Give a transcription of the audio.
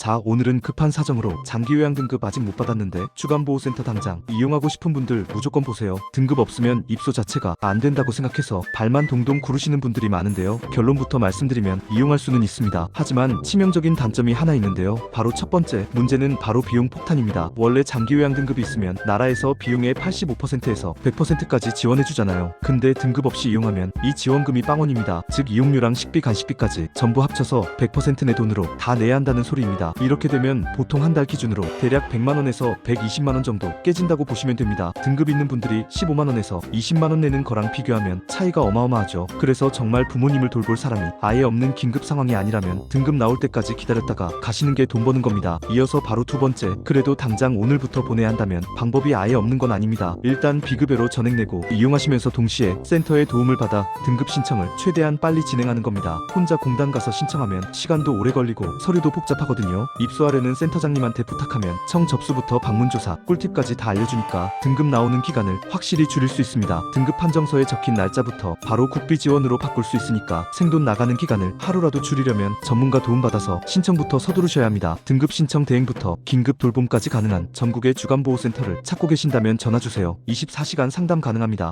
자, 오늘은 급한 사정으로 장기 요양 등급 아직 못 받았는데 주간보호센터 당장 이용하고 싶은 분들 무조건 보세요. 등급 없으면 입소 자체가 안 된다고 생각해서 발만 동동 구르시는 분들이 많은데요. 결론부터 말씀드리면 이용할 수는 있습니다. 하지만 치명적인 단점이 하나 있는데요. 바로 첫 번째 문제는 바로 비용 폭탄입니다. 원래 장기 요양 등급이 있으면 나라에서 비용의 85%에서 100%까지 지원해 주잖아요. 근데 등급 없이 이용하면 이 지원금이 빵원입니다. 즉 이용료랑 식비 간식비까지 전부 합쳐서 100%내 돈으로 다 내야 한다는 소리입니다. 이렇게 되면 보통 한 달 기준으로 대략 100만 원에서 120만 원 정도 깨진다고 보시면 됩니다. 등급 있는 분들이 15만 원에서 20만 원 내는 거랑 비교하면 차이가 어마어마하죠. 그래서 정말 부모님을 돌볼 사람이 아예 없는 긴급 상황이 아니라면 등급 나올 때까지 기다렸다가 가시는 게 돈 버는 겁니다. 이어서 바로 두 번째, 그래도 당장 오늘부터 보내야 한다면 방법이 아예 없는 건 아닙니다. 일단 비급여로 전액 내고 이용하시면서 동시에 센터의 도움을 받아 등급 신청을 최대한 빨리 진행하는 겁니다. 혼자 공단 가서 신청하면 시간도 오래 걸리고 서류도 복잡하거든요. 입소하려는 센터장님한테 부탁하면 청 접수부터 방문조사, 꿀팁까지 다 알려주니까 등급 나오는 기간을 확실히 줄일 수 있습니다. 등급 판정서에 적힌 날짜부터 바로 국비 지원으로 바꿀 수 있으니까 생돈 나가는 기간을 하루라도 줄이려면 전문가 도움받아서 신청부터 서두르셔야 합니다. 등급 신청 대행부터 긴급 돌봄까지 가능한 전국의 주간보호센터를 찾고 계신다면 전화주세요. 24시간 상담 가능합니다.